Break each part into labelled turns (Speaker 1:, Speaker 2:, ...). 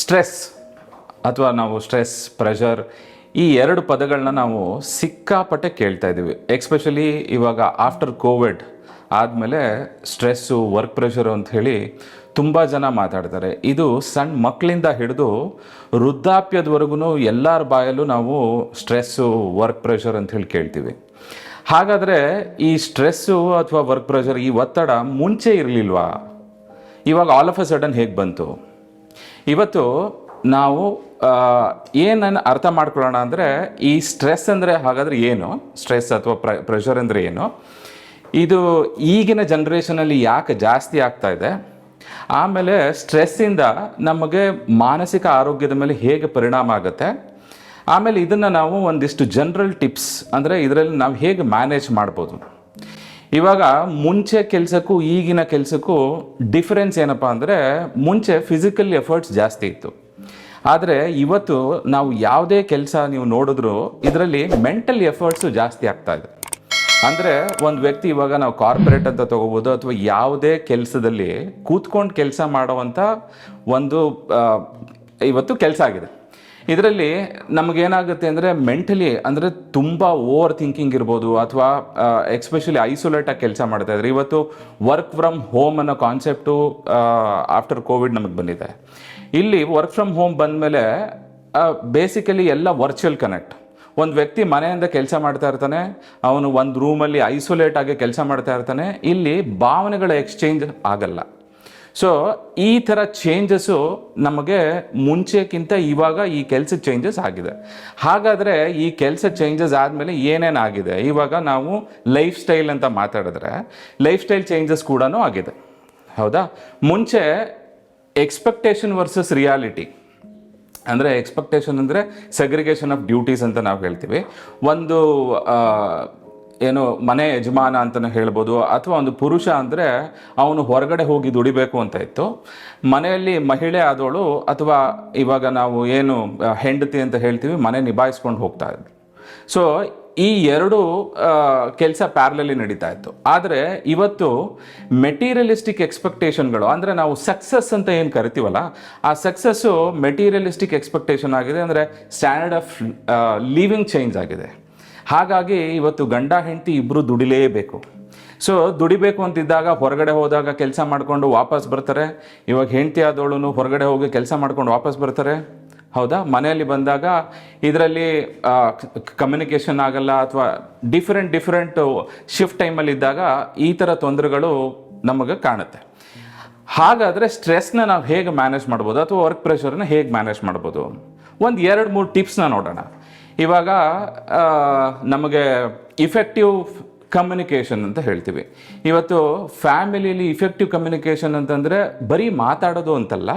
Speaker 1: Stress ಅಥವಾ ನಾವು stress, pressure ಈ ಎರಡು ಪದಗಳನ್ನ ನಾವು ಸಿಕ್ಕಾಪಟ್ಟೆ ಕೇಳ್ತಾ ಇದ್ದೀವಿ. ಎಕ್ಸ್ಪೆಷಲಿ ಇವಾಗ ಆಫ್ಟರ್ ಕೋವಿಡ್ ಆದಮೇಲೆ ಸ್ಟ್ರೆಸ್ಸು, ವರ್ಕ್ ಪ್ರೆಷರು ಅಂತ ಹೇಳಿ ತುಂಬ ಜನ ಮಾತಾಡ್ತಾರೆ. ಇದು ಸಣ್ಣ ಮಕ್ಕಳಿಂದ ಹಿಡಿದು ವೃದ್ಧಾಪ್ಯದವರೆಗೂ ಎಲ್ಲರ ಬಾಯಲ್ಲೂ ನಾವು ಸ್ಟ್ರೆಸ್ಸು, ವರ್ಕ್ ಪ್ರೆಷರ್ ಅಂತ ಹೇಳಿ ಕೇಳ್ತೀವಿ. ಹಾಗಾದರೆ ಈ ಸ್ಟ್ರೆಸ್ಸು ಅಥವಾ ವರ್ಕ್ ಪ್ರೆಷರ್ ಈ ಒತ್ತಡ ಮುಂಚೆ ಇರಲಿಲ್ವಾ? ಇವಾಗ ಆಲ್ ಆಫ್ ಅ ಸಡನ್ ಹೇಗೆ ಬಂತು? ಇವತ್ತು ನಾವು ಏನನ್ನು ಅರ್ಥ ಮಾಡ್ಕೊಳ್ಳೋಣ ಅಂದರೆ ಈ ಸ್ಟ್ರೆಸ್ ಅಂದರೆ ಹಾಗಾದರೆ ಏನು? ಸ್ಟ್ರೆಸ್ ಅಥವಾ ಪ್ರ ಪ್ರೆಷರ್ ಅಂದರೆ ಏನು? ಇದು ಈಗಿನ ಜನ್ರೇಷನಲ್ಲಿ ಯಾಕೆ ಜಾಸ್ತಿ ಆಗ್ತಾ ಇದೆ? ಆಮೇಲೆ ಸ್ಟ್ರೆಸ್ಸಿಂದ ನಮಗೆ ಮಾನಸಿಕ ಆರೋಗ್ಯದ ಮೇಲೆ ಹೇಗೆ ಪರಿಣಾಮ ಆಗುತ್ತೆ? ಆಮೇಲೆ ಇದನ್ನು ನಾವು ಒಂದಿಷ್ಟು ಜನರಲ್ ಟಿಪ್ಸ್ ಅಂದರೆ ಇದರಲ್ಲಿ ನಾವು ಹೇಗೆ ಮ್ಯಾನೇಜ್ ಮಾಡ್ಬೋದು? ಇವಾಗ ಮುಂಚೆ ಕೆಲಸಕ್ಕೂ ಈಗಿನ ಕೆಲಸಕ್ಕೂ ಡಿಫರೆನ್ಸ್ ಏನಪ್ಪ ಅಂದರೆ ಮುಂಚೆ ಫಿಸಿಕಲ್ ಎಫರ್ಟ್ಸ್ ಜಾಸ್ತಿ ಇತ್ತು. ಆದರೆ ಇವತ್ತು ನಾವು ಯಾವುದೇ ಕೆಲಸ ನೀವು ನೋಡಿದ್ರು ಇದರಲ್ಲಿ ಮೆಂಟಲ್ ಎಫರ್ಟ್ಸು ಜಾಸ್ತಿ ಆಗ್ತಾ ಇದೆ. ಅಂದರೆ ಒಂದು ವ್ಯಕ್ತಿ ಇವಾಗ ನಾವು ಕಾರ್ಪೊರೇಟ್ ಅಂತ ತೊಗೋಬೋದು ಅಥವಾ ಯಾವುದೇ ಕೆಲಸದಲ್ಲಿ ಕೂತ್ಕೊಂಡು ಕೆಲಸ ಮಾಡುವಂಥ ಒಂದು ಇವತ್ತು ಕೆಲಸ ಆಗಿದೆ. ಇದರಲ್ಲಿ ನಮಗೇನಾಗುತ್ತೆ ಅಂದರೆ ಮೆಂಟಲಿ ಅಂದರೆ ತುಂಬ ಓವರ್ ಥಿಂಕಿಂಗ್ ಇರ್ಬೋದು ಅಥವಾ ಎಕ್ಸ್ಪೆಷಲಿ ಐಸೋಲೇಟಾಗಿ ಕೆಲಸ ಮಾಡ್ತಾ ಇದ್ದಾರೆ ಇವತ್ತು ವರ್ಕ್ ಫ್ರಮ್ ಹೋಮ್ ಅನ್ನೋ ಕಾನ್ಸೆಪ್ಟು ಆಫ್ಟರ್ ಕೋವಿಡ್ ನಮಗೆ ಬಂದಿದೆ. ಇಲ್ಲಿ ವರ್ಕ್ ಫ್ರಮ್ ಹೋಮ್ ಬಂದಮೇಲೆ ಬೇಸಿಕಲಿ ಎಲ್ಲ ವರ್ಚುವಲ್ ಕನೆಕ್ಟ್ ಒಂದು ವ್ಯಕ್ತಿ ಮನೆಯಿಂದ ಕೆಲಸ ಮಾಡ್ತಾ ಇರ್ತಾನೆ, ಅವನು ಒಂದು ರೂಮಲ್ಲಿ ಐಸೋಲೇಟ್ ಆಗಿ ಕೆಲಸ ಮಾಡ್ತಾ ಇರ್ತಾನೆ, ಇಲ್ಲಿ ಭಾವನೆಗಳ ಎಕ್ಸ್ಚೇಂಜ್ ಆಗಲ್ಲ. ಸೊ ಈ ಥರ ಚೇಂಜಸ್ಸು ನಮಗೆ ಮುಂಚೆಕ್ಕಿಂತ ಇವಾಗ ಈ ಕೆಲಸ ಚೇಂಜಸ್ ಆಗಿದೆ. ಹಾಗಾದರೆ ಈ ಕೆಲಸ ಚೇಂಜಸ್ ಆದಮೇಲೆ ಏನೇನಾಗಿದೆ ಇವಾಗ ನಾವು ಲೈಫ್ ಸ್ಟೈಲ್ ಅಂತ ಮಾತಾಡಿದ್ರೆ ಲೈಫ್ ಸ್ಟೈಲ್ ಚೇಂಜಸ್ ಕೂಡ ಆಗಿದೆ. ಹೌದಾ? ಮುಂಚೆ ಎಕ್ಸ್ಪೆಕ್ಟೇಷನ್ ವರ್ಸಸ್ ರಿಯಾಲಿಟಿ ಅಂದರೆ ಎಕ್ಸ್ಪೆಕ್ಟೇಷನ್ ಅಂದರೆ ಸೆಗ್ರಿಗೇಷನ್ ಆಫ್ ಡ್ಯೂಟೀಸ್ ಅಂತ ನಾವು ಹೇಳ್ತೀವಿ. ಒಂದು ಏನು ಮನೆ ಯಜಮಾನ ಅಂತಲೇ ಹೇಳ್ಬೋದು, ಅಥವಾ ಒಂದು ಪುರುಷ ಅಂದರೆ ಅವನು ಹೊರಗಡೆ ಹೋಗಿ ದುಡಿಬೇಕು ಅಂತ ಇತ್ತು. ಮನೆಯಲ್ಲಿ ಮಹಿಳೆ ಆದವಳು, ಅಥವಾ ಇವಾಗ ನಾವು ಏನು ಹೆಂಡತಿ ಅಂತ ಹೇಳ್ತೀವಿ, ಮನೆ ನಿಭಾಯಿಸ್ಕೊಂಡು ಹೋಗ್ತಾ ಇದ್ದರು ಸೊ ಈ ಎರಡು ಕೆಲಸ ಪ್ಯಾರ್ಲಲ್ಲಿ ನಡೀತಾ ಇತ್ತು. ಆದರೆ ಇವತ್ತು ಮೆಟೀರಿಯಲಿಸ್ಟಿಕ್ ಎಕ್ಸ್ಪೆಕ್ಟೇಷನ್ಗಳು ಅಂದರೆ ನಾವು ಸಕ್ಸಸ್ ಅಂತ ಏನು ಕರಿತೀವಲ್ಲ, ಆ ಸಕ್ಸಸ್ಸು ಮೆಟೀರಿಯಲಿಸ್ಟಿಕ್ ಎಕ್ಸ್ಪೆಕ್ಟೇಷನ್ ಆಗಿದೆ, ಅಂದರೆ ಸ್ಟ್ಯಾಂಡರ್ಡ್ ಆಫ್ ಲಿವಿಂಗ್ ಚೇಂಜ್ ಆಗಿದೆ. ಹಾಗಾಗಿ ಇವತ್ತು ಗಂಡ ಹೆಂಡತಿ ಇಬ್ಬರು ದುಡಿಲೇಬೇಕು. ಸೊ ದುಡಿಬೇಕು ಅಂತಿದ್ದಾಗ ಹೊರಗಡೆ ಹೋದಾಗ ಕೆಲಸ ಮಾಡಿಕೊಂಡು ವಾಪಸ್ ಬರ್ತಾರೆ. ಇವಾಗ ಹೆಂಡತಿ ಆದವಳು ಹೊರಗಡೆ ಹೋಗಿ ಕೆಲಸ ಮಾಡ್ಕೊಂಡು ವಾಪಸ್ ಬರ್ತಾರೆ. ಹೌದಾ? ಮನೆಯಲ್ಲಿ ಬಂದಾಗ ಇದರಲ್ಲಿ ಕಮ್ಯುನಿಕೇಷನ್ ಆಗಲ್ಲ ಅಥವಾ ಡಿಫ್ರೆಂಟ್ ಡಿಫ್ರೆಂಟು ಶಿಫ್ಟ್ ಟೈಮಲ್ಲಿ ಇದ್ದಾಗ ಈ ಥರ ತೊಂದರೆಗಳು ನಮಗೆ ಕಾಣುತ್ತೆ. ಹಾಗಾದರೆ ಸ್ಟ್ರೆಸ್ನ ನಾವು ಹೇಗೆ ಮ್ಯಾನೇಜ್ ಮಾಡ್ಬೋದು ಅಥವಾ ವರ್ಕ್ ಪ್ರೆಷರ್ನ ಹೇಗೆ ಮ್ಯಾನೇಜ್ ಮಾಡ್ಬೋದು? ಒಂದು ಎರಡು, ಮೂರು ಟಿಪ್ಸ್ನ ನೋಡೋಣ. ಇವಾಗ ನಮಗೆ ಇಫೆಕ್ಟಿವ್ ಕಮ್ಯುನಿಕೇಷನ್ ಅಂತ ಹೇಳ್ತೀವಿ. ಇವತ್ತು ಫ್ಯಾಮಿಲಿಲಿ ಇಫೆಕ್ಟಿವ್ ಕಮ್ಯುನಿಕೇಷನ್ ಅಂತಂದರೆ ಬರೀ ಮಾತಾಡೋದು ಅಂತಲ್ಲ,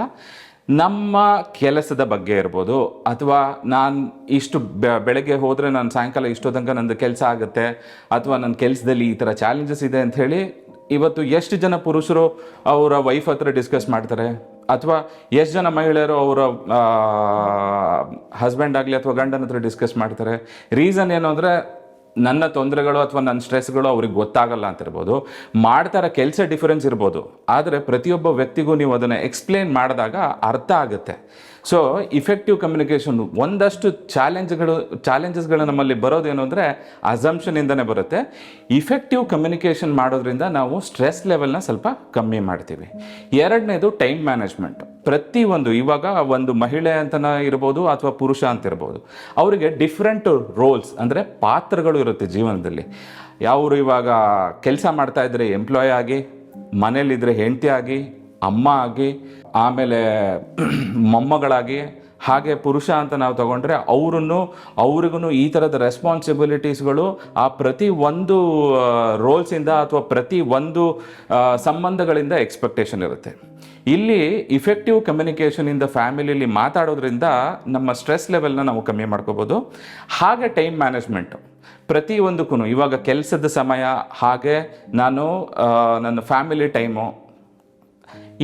Speaker 1: ನಮ್ಮ ಕೆಲಸದ ಬಗ್ಗೆ ಇರ್ಬೋದು. ಅಥವಾ ನಾನು ಇಷ್ಟು ಬೆಳಗ್ಗೆ ಹೋದರೆ ನಾನು ಸಾಯಂಕಾಲ ಇಷ್ಟೋ ತನಕ ನಂದು ಕೆಲಸ ಆಗುತ್ತೆ, ಅಥವಾ ನನ್ನ ಕೆಲಸದಲ್ಲಿ ಈ ಥರ ಚಾಲೆಂಜಸ್ ಇದೆ ಅಂತ ಹೇಳಿ, ಇವತ್ತು ಎಷ್ಟು ಜನ ಪುರುಷರು ಅವರ ವೈಫ್ ಹತ್ರ ಡಿಸ್ಕಸ್ ಮಾಡ್ತಾರೆ? ಅಥವಾ ಎಷ್ಟು ಜನ ಮಹಿಳೆಯರು ಅವರ ಹಸ್ಬೆಂಡ್ ಆಗಲಿ ಅಥವಾ ಗಂಡನ ಹತ್ರ ಡಿಸ್ಕಸ್ ಮಾಡ್ತಾರೆ? ರೀಸನ್ ಏನು ಅಂದರೆ ನನ್ನ ತೊಂದರೆಗಳು ಅಥವಾ ನನ್ನ ಸ್ಟ್ರೆಸ್ಗಳು ಅವ್ರಿಗೆ ಗೊತ್ತಾಗಲ್ಲ ಅಂತ ಇರ್ಬೋದು ಮಾಡ್ತಾರ ಕೆಲಸ ಡಿಫರೆನ್ಸ್ ಇರ್ಬೋದು. ಆದರೆ ಪ್ರತಿಯೊಬ್ಬ ವ್ಯಕ್ತಿಗೂ ನೀವು ಅದನ್ನು ಎಕ್ಸ್ಪ್ಲೇನ್ ಮಾಡಿದಾಗ ಅರ್ಥ ಆಗುತ್ತೆ. ಸೊ ಇಫೆಕ್ಟಿವ್ ಕಮ್ಯುನಿಕೇಷನ್ ಒಂದಷ್ಟು ಚಾಲೆಂಜ್ಗಳು, ಚಾಲೆಂಜಸ್ಗಳು ನಮ್ಮಲ್ಲಿ ಬರೋದೇನು ಅಂದರೆ ಅಸಂಪ್ಷನಿಂದನೇ ಬರುತ್ತೆ. ಇಫೆಕ್ಟಿವ್ ಕಮ್ಯುನಿಕೇಷನ್ ಮಾಡೋದ್ರಿಂದ ನಾವು ಸ್ಟ್ರೆಸ್ ಲೆವೆಲ್ನ ಸ್ವಲ್ಪ ಕಮ್ಮಿ ಮಾಡ್ತೀವಿ. ಎರಡನೇದು ಟೈಮ್ ಮ್ಯಾನೇಜ್ಮೆಂಟ್ ಪ್ರತಿಯೊಂದು ಇವಾಗ ಒಂದು ಮಹಿಳೆ ಅಂತನ ಇರ್ಬೋದು ಅಥವಾ ಪುರುಷ ಅಂತ ಇರ್ಬೋದು, ಅವರಿಗೆ ಡಿಫ್ರೆಂಟ್ ರೋಲ್ಸ್ ಅಂದರೆ ಪಾತ್ರಗಳು ಇರುತ್ತೆ ಜೀವನದಲ್ಲಿ. ಯಾವರು ಇವಾಗ ಕೆಲಸ ಮಾಡ್ತಾಯಿದ್ರೆ ಎಂಪ್ಲಾಯ್ ಆಗಿ ಮನೇಲಿದ್ದರೆ ಹೆಂಡತಿ ಆಗಿ ಅಮ್ಮ ಆಗಿ ಆಮೇಲೆ ಮೊಮ್ಮಗಳಾಗಿ, ಹಾಗೆ ಪುರುಷ ಅಂತ ನಾವು ತಗೊಂಡ್ರೆ ಅವರನ್ನು ಅವ್ರಿಗೂ ಈ ಥರದ ರೆಸ್ಪಾನ್ಸಿಬಿಲಿಟೀಸ್ಗಳು ಆ ಪ್ರತಿ ಒಂದು ರೋಲ್ಸಿಂದ ಅಥವಾ ಪ್ರತಿ ಒಂದು ಸಂಬಂಧಗಳಿಂದ ಎಕ್ಸ್ಪೆಕ್ಟೇಷನ್ ಇರುತ್ತೆ. ಇಲ್ಲಿ ಇಫೆಕ್ಟಿವ್ ಕಮ್ಯುನಿಕೇಷನಿಂದ ಫ್ಯಾಮಿಲಿಯಲ್ಲಿ ಮಾತಾಡೋದ್ರಿಂದ ನಮ್ಮ ಸ್ಟ್ರೆಸ್ ಲೆವೆಲ್ನ ನಾವು ಕಮ್ಮಿ ಮಾಡ್ಕೋಬೋದು. ಹಾಗೆ ಟೈಮ್ ಮ್ಯಾನೇಜ್ಮೆಂಟು ಪ್ರತಿಯೊಂದಕ್ಕೂ ಇವಾಗ ಕೆಲಸದ ಸಮಯ, ಹಾಗೆ ನಾನು ನನ್ನ ಫ್ಯಾಮಿಲಿ ಟೈಮು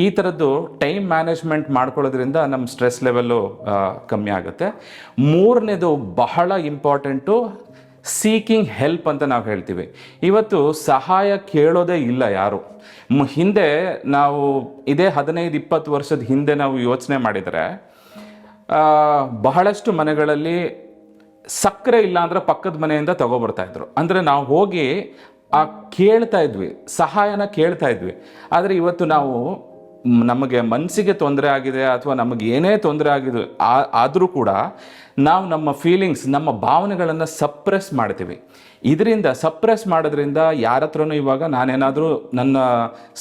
Speaker 1: ಈ ಥರದ್ದು ಟೈಮ್ ಮ್ಯಾನೇಜ್ಮೆಂಟ್ ಮಾಡ್ಕೊಳ್ಳೋದ್ರಿಂದ ನಮ್ಮ ಸ್ಟ್ರೆಸ್ ಲೆವೆಲ್ಲು ಕಮ್ಮಿ ಆಗುತ್ತೆ. ಮೂರನೇದು ಬಹಳ ಇಂಪಾರ್ಟೆಂಟು ಸೀಕಿಂಗ್ ಹೆಲ್ಪ್ ಅಂತ ನಾವು ಹೇಳ್ತೀವಿ. ಇವತ್ತು ಸಹಾಯ ಕೇಳೋದೇ ಇಲ್ಲ ಯಾರು. ಹಿಂದೆ ನಾವು ಇದೇ ಹದಿನೈದು, ಇಪ್ಪತ್ತು ವರ್ಷದ ಹಿಂದೆ ನಾವು ಯೋಚನೆ ಮಾಡಿದರೆ ಬಹಳಷ್ಟು ಮನೆಗಳಲ್ಲಿ ಸಕ್ಕರೆ ಇಲ್ಲ ಅಂದ್ರೆ ಪಕ್ಕದ ಮನೆಯಿಂದ ತಗೊಬರ್ತಾ ಅಂದರೆ ನಾವು ಹೋಗಿ ಆ ಕೇಳ್ತಾ ಇದ್ವಿ, ಸಹಾಯನ ಕೇಳ್ತಾ ಇದ್ವಿ. ಆದರೆ ಇವತ್ತು ನಾವು ನಮಗೆ ಮನಸ್ಸಿಗೆ ತೊಂದರೆ ಆಗಿದೆ ಅಥವಾ ನಮಗೆ ಏನೇ ತೊಂದರೆ ಆಗಿದೆ ಆದರೂ ಕೂಡ ನಾವು ನಮ್ಮ ಫೀಲಿಂಗ್ಸ್ ನಮ್ಮ ಭಾವನೆಗಳನ್ನು ಸಪ್ರೆಸ್ ಮಾಡ್ತೀವಿ. ಇದರಿಂದ ಸಪ್ರೆಸ್ ಮಾಡೋದ್ರಿಂದ ಯಾರ ಹತ್ರನೂ ಇವಾಗ ನಾನೇನಾದರೂ ನನ್ನ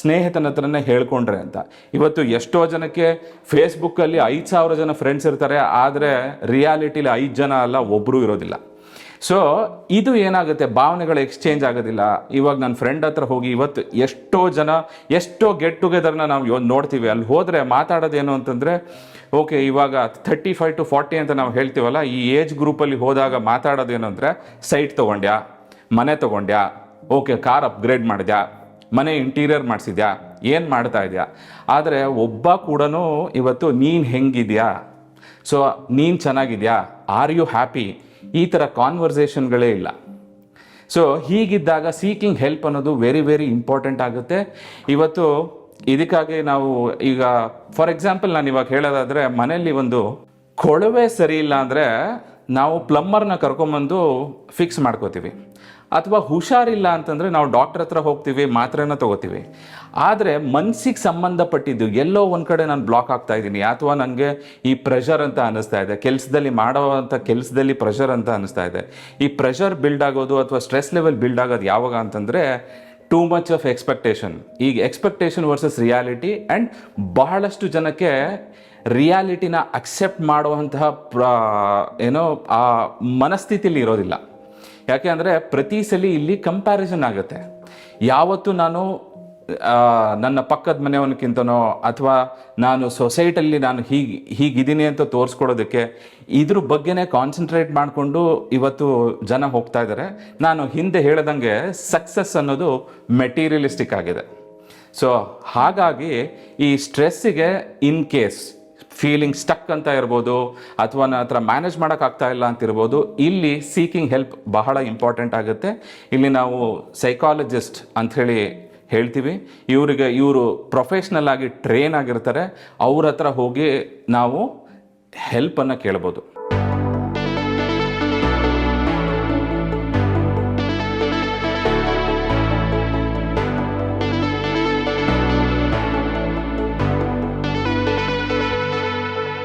Speaker 1: ಸ್ನೇಹಿತನ ಹತ್ರನೇ ಹೇಳ್ಕೊಂಡ್ರೆ ಅಂತ. ಇವತ್ತು ಎಷ್ಟೋ ಜನಕ್ಕೆ ಫೇಸ್ಬುಕ್ಕಲ್ಲಿ ಐದು ಸಾವಿರ ಜನ ಫ್ರೆಂಡ್ಸ್ ಇರ್ತಾರೆ, ಆದರೆ ರಿಯಾಲಿಟಿಲಿ ಐದು ಜನ ಅಲ್ಲ ಒಬ್ಬರೂ ಇರೋದಿಲ್ಲ. ಸೊ ಇದು ಏನಾಗುತ್ತೆ? ಭಾವನೆಗಳು ಎಕ್ಸ್ಚೇಂಜ್ ಆಗೋದಿಲ್ಲ. ಇವಾಗ ನನ್ನ ಫ್ರೆಂಡ್ ಹತ್ರ ಹೋಗಿ ಇವತ್ತು ಎಷ್ಟೋ ಜನ, ಎಷ್ಟೋ ಗೆಟ್ ಟುಗೆದರ್ನ ನಾವು ನೋಡ್ತೀವಿ. ಅಲ್ಲಿ ಹೋದರೆ ಮಾತಾಡೋದೇನು ಅಂತಂದರೆ ಓಕೆ ಇವಾಗ ಥರ್ಟಿ ಫೈವ್ ಟು ಫಾರ್ಟಿ ಅಂತ ನಾವು ಹೇಳ್ತೀವಲ್ಲ, ಈ ಏಜ್ ಗ್ರೂಪಲ್ಲಿ ಹೋದಾಗ ಮಾತಾಡೋದೇನು ಅಂದರೆ ಸೈಟ್ ತೊಗೊಂಡ್ಯಾ? ಮನೆ ತೊಗೊಂಡ್ಯಾ? ಓಕೆ ಕಾರ್ ಅಪ್ಗ್ರೇಡ್ ಮಾಡಿದ್ಯಾ? ಮನೆ ಇಂಟೀರಿಯರ್ ಮಾಡಿಸಿದ್ಯಾ? ಏನು ಮಾಡ್ತಾ ಇದೆಯಾ? ಆದರೆ ಒಬ್ಬ ಕೂಡ ಇವತ್ತು ನೀನು ಹೆಂಗಿದ್ಯಾ? ಸೊ ನೀನು ಚೆನ್ನಾಗಿದ್ಯಾ? ಆರ್ ಯು ಹ್ಯಾಪಿ ಈ ಥರ ಕಾನ್ವರ್ಸೇಷನ್ಗಳೇ ಇಲ್ಲ. ಸೊ ಹೀಗಿದ್ದಾಗ ಸೀಕಿಂಗ್ ಹೆಲ್ಪ್ ಅನ್ನೋದು ವೆರಿ ವೆರಿ ಇಂಪಾರ್ಟೆಂಟ್ ಆಗುತ್ತೆ. ಇವತ್ತು ಇದಕ್ಕಾಗಿ ನಾವು ಈಗ ಫಾರ್ ಎಕ್ಸಾಂಪಲ್ ನಾನು ಇವಾಗ ಹೇಳೋದಾದರೆ ಮನೆಯಲ್ಲಿ ಒಂದು ಕೊಳವೆ ಸರಿ ಇಲ್ಲ ಅಂದರೆ ನಾವು ಪ್ಲಮ್ಮರ್ನ ಕರ್ಕೊಂಬಂದು ಫಿಕ್ಸ್ ಮಾಡ್ಕೋತೀವಿ. ಅಥವಾ ಹುಷಾರಿಲ್ಲ ಅಂತಂದರೆ ನಾವು ಡಾಕ್ಟ್ರ್ ಹತ್ರ ಹೋಗ್ತೀವಿ, ಮಾತ್ರೆನ ತಗೋತೀವಿ. ಆದರೆ ಮನಸ್ಸಿಗೆ ಸಂಬಂಧಪಟ್ಟಿದ್ದು ಎಲ್ಲೋ ಒಂದು ಕಡೆ ನಾನು ಬ್ಲಾಕ್ ಆಗ್ತಾ ಇದ್ದೀನಿ. ಅಥವಾ ನನಗೆ ಈ ಪ್ರೆಷರ್ ಅಂತ ಅನ್ನಿಸ್ತಾ ಇದೆ. ಕೆಲಸದಲ್ಲಿ ಮಾಡುವಂಥ ಕೆಲಸದಲ್ಲಿ ಪ್ರೆಷರ್ ಅಂತ ಅನ್ನಿಸ್ತಾ ಇದೆ. ಈ ಪ್ರೆಷರ್ ಬಿಲ್ಡ್ ಆಗೋದು ಅಥವಾ ಸ್ಟ್ರೆಸ್ ಲೆವೆಲ್ ಬಿಲ್ಡ್ ಆಗೋದು ಯಾವಾಗ ಅಂತಂದರೆ ಟೂ ಮಚ್ ಆಫ್ ಎಕ್ಸ್ಪೆಕ್ಟೇಷನ್ ಈಗ ಎಕ್ಸ್ಪೆಕ್ಟೇಷನ್ ವರ್ಸಸ್ ರಿಯಾಲಿಟಿ ಆ್ಯಂಡ್ ಬಹಳಷ್ಟು ಜನಕ್ಕೆ ರಿಯಾಲಿಟಿನ ಅಕ್ಸೆಪ್ಟ್ ಮಾಡುವಂತಹ ಪ್ರ ಏನೋ, ಆ ಮನಸ್ಥಿತಿಲಿ ಇರೋದಿಲ್ಲ. ಯಾಕೆ ಅಂದರೆ ಪ್ರತಿ ಸಲ ಇಲ್ಲಿ ಕಂಪ್ಯಾರಿಸನ್ ಆಗುತ್ತೆ. ಯಾವತ್ತು ನಾನು ನನ್ನ ಪಕ್ಕದ ಮನೆಯವನಕ್ಕಿಂತನೋ ಅಥವಾ ನಾನು ಸೊಸೈಟಲ್ಲಿ ನಾನು ಹೀಗೆ, ಹೀಗಿದ್ದೀನಿ ಅಂತ ತೋರಿಸ್ಕೊಡೋದಕ್ಕೆ ಇದ್ರ ಬಗ್ಗೆನೇ ಕಾನ್ಸಂಟ್ರೇಟ್ ಮಾಡಿಕೊಂಡು ಇವತ್ತು ಜನ ಹೋಗ್ತಾ ಇದ್ದಾರೆ ನಾನು ಹಿಂದೆ ಹೇಳ್ದಂಗೆ ಸಕ್ಸಸ್ ಅನ್ನೋದು ಮೆಟೀರಿಯಲಿಸ್ಟಿಕ್ ಆಗಿದೆ. ಸೊ ಹಾಗಾಗಿ ಈ ಸ್ಟ್ರೆಸ್ಸಿಗೆ ಇನ್ ಕೇಸ್ ಫೀಲಿಂಗ್ ಸ್ಟಕ್ ಅಂತ ಇರ್ಬೋದು, ಅಥವಾ ನನ್ನ ಹತ್ರ ಮ್ಯಾನೇಜ್ ಮಾಡೋಕ್ಕಾಗ್ತಾ ಇಲ್ಲ ಅಂತ ಇರ್ಬೋದು, ಇಲ್ಲಿ ಸೀಕಿಂಗ್ ಹೆಲ್ಪ್ ಬಹಳ ಇಂಪಾರ್ಟೆಂಟ್ ಆಗುತ್ತೆ. ಇಲ್ಲಿ ನಾವು ಸೈಕಾಲಜಿಸ್ಟ್ ಅಂಥೇಳಿ ಹೇಳ್ತೀವಿ. ಇವರಿಗೆ ಇವರು ಪ್ರೊಫೆಷ್ನಲ್ ಆಗಿ ಟ್ರೈನ್ ಆಗಿರ್ತಾರೆ. ಅವ್ರ ಹತ್ರ ಹೋಗಿ ನಾವು ಹೆಲ್ಪನ್ನು ಕೇಳ್ಬೋದು.